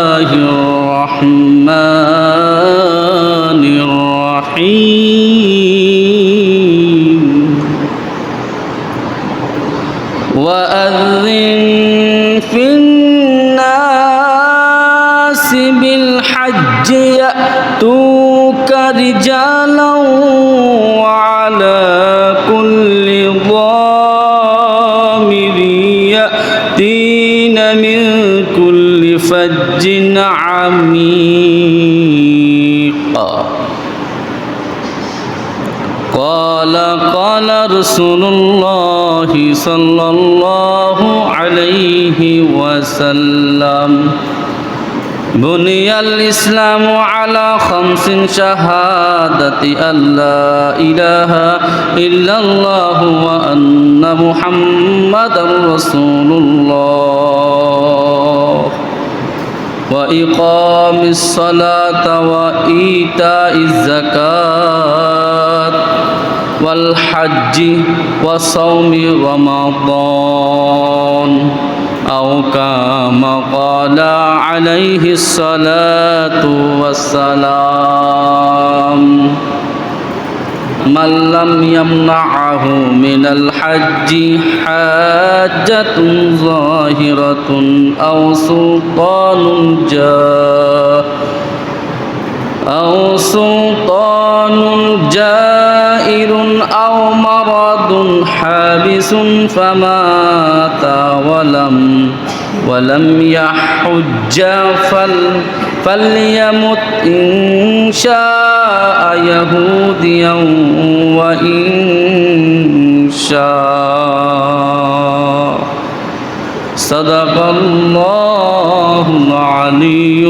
الله الرحمن الرحيم. وأذن في الناس بالحج يأتوك رجالا رسول الله صلى الله عليه وسلم. بني الإسلام على خمس شهادة أن لا إله إلا الله وأن محمدا رسول الله. وإقام الصلاة وإيتاء الزكاة. والحج وصوم رمضان أو كما قال عليه الصلاة والسلام. من لم يمنعه من الحج حاجة ظاهرة أو سلطان جاء أو سلطان جائر أو مرض حابس فمات ولم ولم يحج فل فليمت إن شاء يهوديا وإن شاء. صدق الله العلي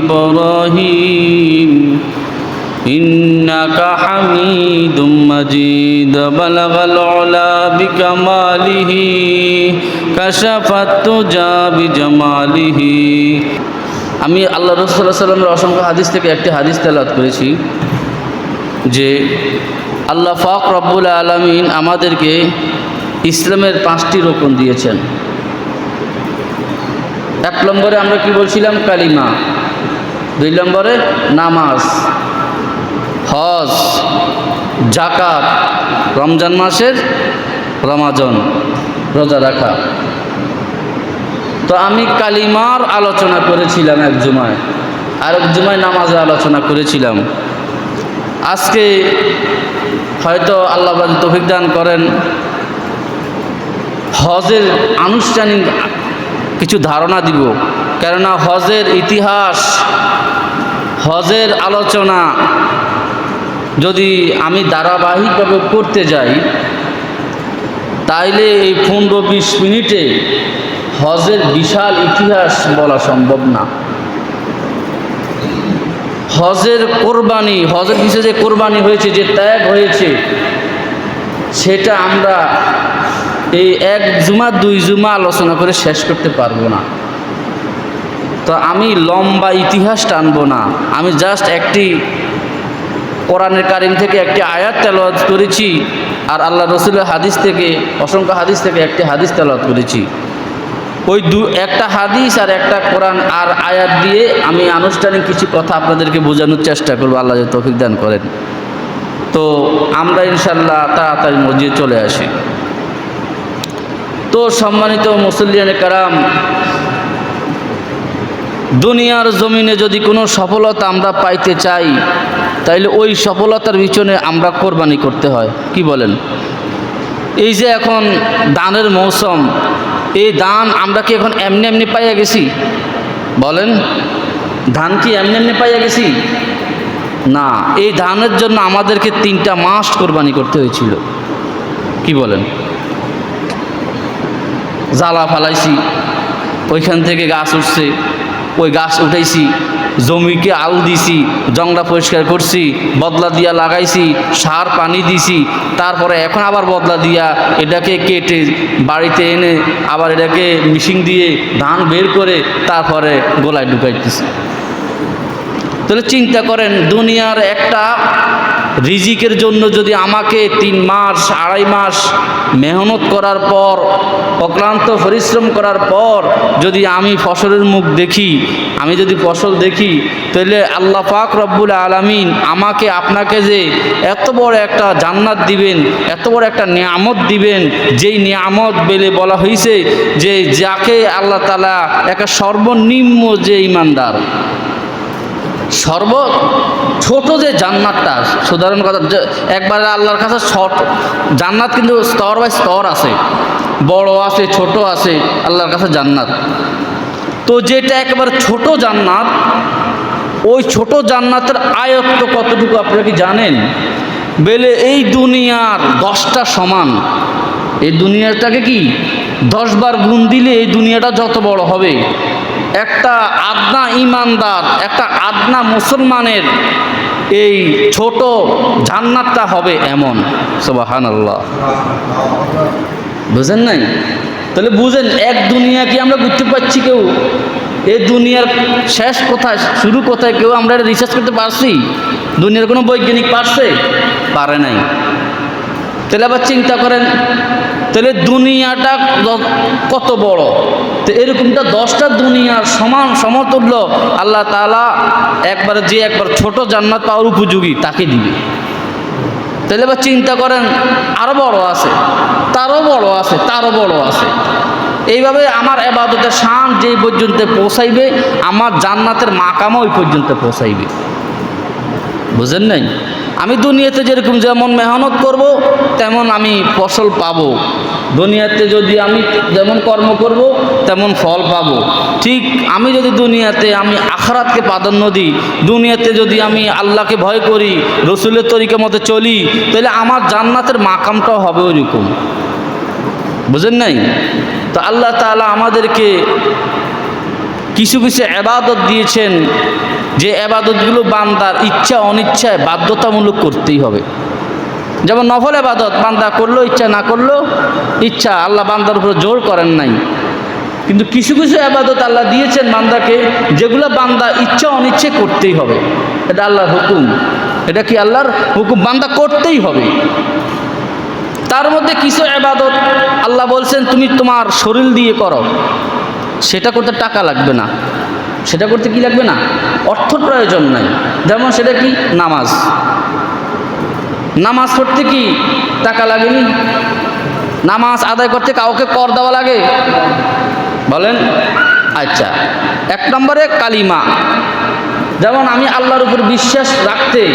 إبراهيم إنك حميد مجيد بلغ العلا بكماله كشف التجى بجماله আমি আল্লাহ রসুল্লাহ সাল্লামের অসংখ্য হাদিস থেকে একটি হাদিস তেলাত করেছি যে আল্লাহ ফাক রব্বুল আলমিন আমাদেরকে ইসলামের পাঁচটি রোপণ দিয়েছেন এক নম্বরে আমরা কি বলছিলাম কালিমা দুই নম্বরে নামাজ, হজ জাকাত রমজান মাসের রমাজন, রোজা রাখা। তো আমি কালিমার আলোচনা করেছিলাম এক জুমায় আর এক জুমায় নামাজে আলোচনা করেছিলাম। আজকে হয়তো আল্লাহ তৌফিক দান করেন, হজের আনুষ্ঠানিক কিছু ধারণা দিব। কেননা হজের ইতিহাস হজের আলোচনা যদি আমি ধারাবাহিকভাবে করতে যাই, তাইলে এই পনেরো বিশ মিনিটে হজের বিশাল ইতিহাস বলা সম্ভব না। হজের কোরবানি, হজের পিছিয়ে যে কোরবানি হয়েছে, যে ত্যাগ হয়েছে, সেটা আমরা এই এক জুমা, দুই জুমা আলোচনা করে শেষ করতে পারব না। তো আমি লম্বা ইতিহাস টানবো না। আমি জাস্ট একটি কোরআনের কারিম থেকে একটি আয়াত তেলাওয়াত করেছি আর আল্লাহ রসুলের হাদিস থেকে, অসংখ্য হাদিস থেকে একটি হাদিস তেলাওয়াত করেছি। ওই দু, একটা হাদিস আর একটা কোরআন আর আয়াত দিয়ে আমি আনুষ্ঠানিক কিছু কথা আপনাদেরকে বোঝানোর চেষ্টা করব, আল্লাহ তৌফিক দান করেন। তো আমরা ইনশাল্লাহ তাড়াতাড়ি মসজিদে চলে আসি। তো সম্মানিত মুসল্লিয়ান কারাম দুনিয়ার জমিনে যদি কোনো সফলতা আমরা পাইতে চাই, তাইলে ওই সফলতার পিছনে আমরা কোরবানি করতে হয়। কি বলেন? এই যে এখন দানের মৌসুম, এই দান আমরা কি এখন এমনি এমনি পাইয়া গেছি? বলেন, ধান কি এমনি এমনি পাইয়া গেছি? না, এই ধানের জন্য আমাদেরকে তিনটা মাস কোরবানি করতে হয়েছিল। কি বলেন? জ্বালা ফালাইছি, ওইখান থেকে গাছ উঠছে ওই গাছ উঠাইছি, জমিকে আল দিছি, জংলা পরিষ্কার করছি, বদলা দিয়া লাগাইছি, সার পানি দিছি, তারপরে এখন আবার বদলা দিয়া এটাকে কেটে বাড়িতে এনে আবার এটাকে মিশিং দিয়ে ধান বের করে তারপরে গোলায় ঢুকাইতেছি। তাহলে চিন্তা করেন, দুনিয়ার একটা রিজিকের জন্য যদি আমাকে তিন মাস, আড়াই মাস মেহনত করার পর, অক্লান্ত পরিশ্রম করার পর যদি আমি ফসলের মুখ দেখি, আমি যদি ফসল দেখি, তাহলে আল্লাহ পাক রব্বুল আলমিন আমাকে, আপনাকে যে এত বড় একটা জান্নাত দিবেন, এত বড় একটা নিয়ামত দিবেন, যেই নিয়ামত বেলে বলা হয়েছে যে যাকে আল্লাহ তালা একটা সর্বনিম্ন যে ইমানদার সর্ব ছোট যে জান্নাতটা, সাধারণ কথা একবারে আল্লাহর কাছে ছোট জান্নাত কিন্তু স্তর বাই স্তর আছে। বড় আছে, ছোট আছে, আল্লাহর কাছে জান্নাত। তো যেটা একেবারে ছোট জান্নাত, ওই ছোট জান্নাতের আয়ত্ত কতটুকু আপনারা কি জানেন? বেলে এই দুনিয়ার দশটা সমান। এই দুনিয়াটাকে কি? দশবার গুণ দিলে এই দুনিয়াটা যত বড় হবে। একটা আদনা ইমানদার, একটা আদনা মুসলমানের এই ছোট জান্নাতটা হবে এমন। সোবাহান আল্লাহ বুঝেন নাই? তাহলে বুঝেন, এক দুনিয়া কি আমরা বুঝতে পারছি কেউ? এই দুনিয়ার শেষ কোথায়, শুরু কোথায় কেউ আমরা এটা রিসার্চ করতে পারছি? দুনিয়ার কোনো বৈজ্ঞানিক পারছে? পারে নাই। তাহলে আবার চিন্তা করেন, তাহলে দুনিয়াটা কত বড়? তো এরকমটা দশটা দুনিয়ার সমান সমতুল্য আল্লাহ তাআলা একবার যে একবার ছোট জান্নাত পাওয়ার উপযোগী তাকে দিবে। তাহলে এবার চিন্তা করেন আরও বড় আছে, তারও বড় আছে, তারও বড় আছে। এইভাবে আমার এবাদতের শান যেই পর্যন্ত পৌঁছাইবে, আমার জান্নাতের মাকামও ওই পর্যন্ত পৌঁছাইবে। বুঝেন নাই? আমি দুনিয়াতে যেরকম যেমন মেহনত করব, তেমন আমি ফসল পাবো। দুনিয়াতে যদি আমি যেমন কর্ম করব, তেমন ফল পাবো। ঠিক আমি যদি দুনিয়াতে আমি আখরাতকে প্রাধান্য দিই, দুনিয়াতে যদি আমি আল্লাহকে ভয় করি, রসুলের তরিকা মতো চলি, তাহলে আমার জান্নাতের মাকামটাও হবে ওইরকম। বুঝেন নাই? তো আল্লাহ তালা আমাদেরকে কিছু কিছু এবাদত দিয়েছেন যে এবাদতগুলো বান্দার ইচ্ছা অনিচ্ছায় বাধ্যতামূলক করতেই হবে। যেমন নফল এবাদত, বান্দা করল, ইচ্ছা না করল, ইচ্ছা আল্লাহ বান্দার উপর জোর করেন নাই। কিন্তু কিছু কিছু আবাদত আল্লাহ দিয়েছেন বান্দাকে, যেগুলো বান্দা ইচ্ছা অনিচ্ছে করতেই হবে। এটা আল্লাহর হুকুম। এটা কি আল্লাহর হুকুম? বান্দা করতেই হবে। তার মধ্যে কিছু আবাদত আল্লাহ বলছেন, তুমি তোমার শরীর দিয়ে করো। সেটা করতে টাকা লাগবে না। সেটা করতে কি লাগবে না? অর্থ প্রয়োজন নাই। যেমন সেটা কি? নামাজ। নামাজ পড়তে কি টাকা লাগেনি? নামাজ আদায় করতে কাউকে কর দেওয়া লাগে? বলেন? আচ্ছা এক নম্বরে কালিমা। যেমন আমি আল্লাহর উপর বিশ্বাস রাখতে,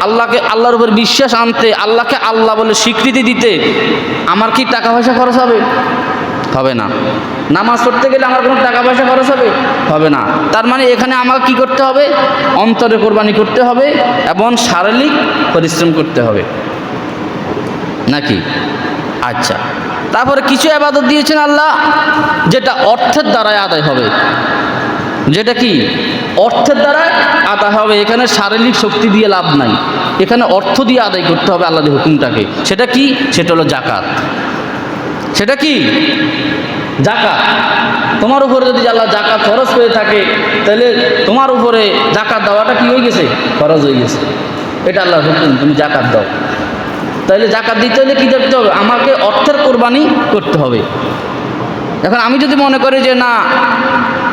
আল্লাহকে, আল্লাহর উপর বিশ্বাস আনতে, আল্লাহকে আল্লাহ বলে স্বীকৃতি দিতে, আমার কি টাকা পয়সা খরচ হবে? হবে না। নামাজ পড়তে গেলে আমার কোনো টাকা পয়সা খরচ হবে? হবে না। তার মানে এখানে আমাকে কি করতে হবে? অন্তরে কোরবানি করতে হবে এবং শারীরিক পরিশ্রম করতে হবে। নাকি? আচ্ছা। তারপরে কিছু আবাদত দিয়েছেন আল্লাহ, যেটা অর্থের দ্বারাই আদায় হবে। যেটা কি? অর্থের দ্বারা আদায় হবে। এখানে শারীরিক শক্তি দিয়ে লাভ নাই। এখানে অর্থ দিয়ে আদায় করতে হবে আল্লাহর হুকুমটাকে। সেটা কি? সেটা হলো জাকাত সেটা কি? জাকাত। তোমার উপরে যদি আল্লাহ জাকাত খরচ হয়ে থাকে, তাহলে তোমার উপরে জাকাত দেওয়াটা কি হয়ে গেছে? খরচ হয়ে গেছে। এটা আল্লাহর হুকুম তুমি জাকাত দাও। তাহলে জাকাত দিতে হলে কী দেখতে হবে? আমাকে অর্থের কোরবানি করতে হবে। এখন আমি যদি মনে করি যে, না,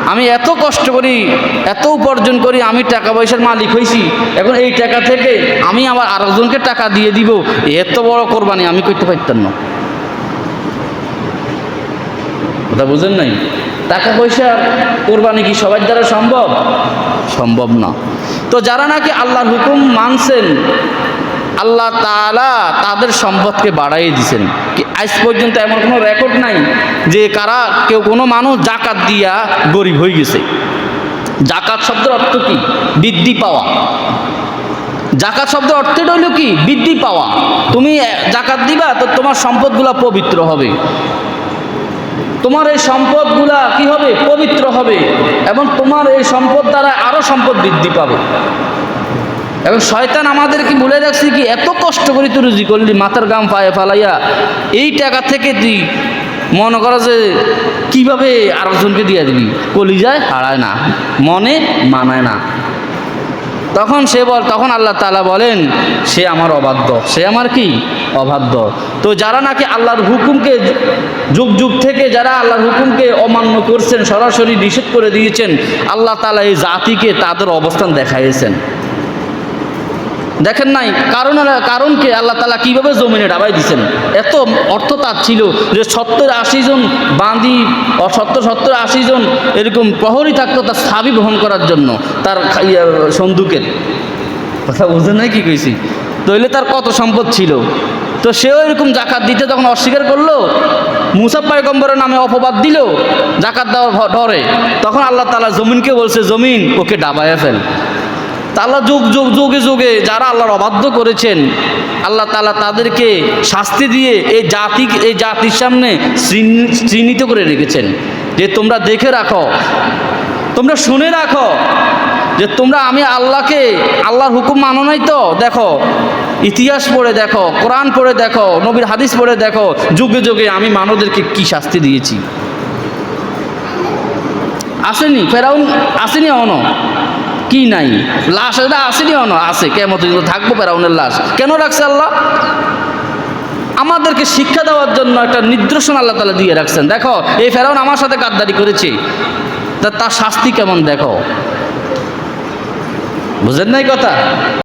আমি এত কষ্ট করি, এত উপার্জন করি, আমি টাকা পয়সার মালিক হয়েছি এখন এই টাকা থেকে আমি আমার আরেকজনকে টাকা দিয়ে দিব, এত বড় কোরবানি আমি করতে পারতাম না। কথা বুঝেন নাই? টাকা পয়সা কোরবানি কি সবার দ্বারা সম্ভব? সম্ভব না। তো যারা নাকি আল্লাহর হুকুম মানছেন, আল্লাহ তালা তাদের সম্পদকে বাড়াইয়ে দিছেন। আজ পর্যন্ত এমন কোনো রেকর্ড নাই যে কারা, কেউ কোনো মানুষ জাকাত দিয়া গরিব হয়ে গেছে। জাকাত শব্দের অর্থ কি? বৃদ্ধি পাওয়া। জাকাত শব্দের অর্থটা হলো কি? বৃদ্ধি পাওয়া। তুমি জাকাত দিবা তো তোমার সম্পদগুলো পবিত্র হবে। তোমার এই সম্পদগুলা কি হবে? পবিত্র হবে। এবং তোমার এই সম্পদ দ্বারা আরও সম্পদ বৃদ্ধি পাবে। এবং শয়তান আমাদেরকে বলে রাখছে কি? এত কষ্ট করে তুই রুজি করলি, মাথার গাম পায়ে ফালাইয়া। এই টাকা থেকে তুই মনে করো যে কীভাবে আরেকজনকে দিয়ে দিবি কলি যায় হারায় না, মনে মানায় না। তখন সে বল, তখন আল্লাহ তালা বলেন, সে আমার অবাধ্য। সে আমার কি? অবাধ্য। তো যারা নাকি আল্লাহর হুকুমকে যুগ যুগ থেকে যারা আল্লাহর হুকুমকে অমান্য করছেন, সরাসরি নিষেধ করে দিয়েছেন, আল্লাহ তালা এই জাতিকে তাদের অবস্থান দেখাইয়েছেন। দেখেন নাই কারণ কারণকে আল্লাহ তালা কীভাবে জমিনে ডাবাই দিছেন? এত অর্থ তার ছিল যে সত্তর আশি জন বাঁধি সত্তর সত্তর আশি জন এরকম প্রহরী থাকতো তার সাবি বহন করার জন্য তার ইয়া, সন্দুকের। কথা বুঝেন নাই কি কইছি? তইলে তার কত সম্পদ ছিল? তো সেও এরকম জাকাত দিতে যখন অস্বীকার করল মুসাফ পায়গম্বরের নামে অপবাদ দিল জাকাত দেওয়ার ডরে। তখন আল্লাহ তালা জমিনকে বলছে জমিন ওকে ডাবায় ফেল। তা আল্লাহ যুগ যুগ, যুগে যুগে যারা আল্লাহর অবাধ্য করেছেন, আল্লাহ তালা তাদেরকে শাস্তি দিয়ে এই জাতি, এই জাতির সামনে চিহ্নিত করে রেখেছেন। যে তোমরা দেখে রাখো, তোমরা শুনে রাখো যে তোমরা আমি আল্লাহকে, আল্লাহর হুকুম মানো নাই তো? দেখো, ইতিহাস পড়ে দেখো, কোরআন পড়ে দেখো, নবীর হাদিস পড়ে দেখো, যুগে যুগে আমি মানবদেরকে কি শাস্তি দিয়েছি? আসেনি, ফেরাউন আসেনি অন কি নাই? লাশ এটা আসেনি অন আছে কেমন থাকব ফেরাউনের লাশ। কেন রাখছে আল্লাহ? আমাদেরকে শিক্ষা দেওয়ার জন্য একটা নির্দেশন আল্লাহ তালা দিয়ে রাখছেন। দেখো, এই ফেরাউন আমার সাথে গাদ্দারি করেছে। তা তার শাস্তি কেমন দেখো? বুঝেন নাই কথা?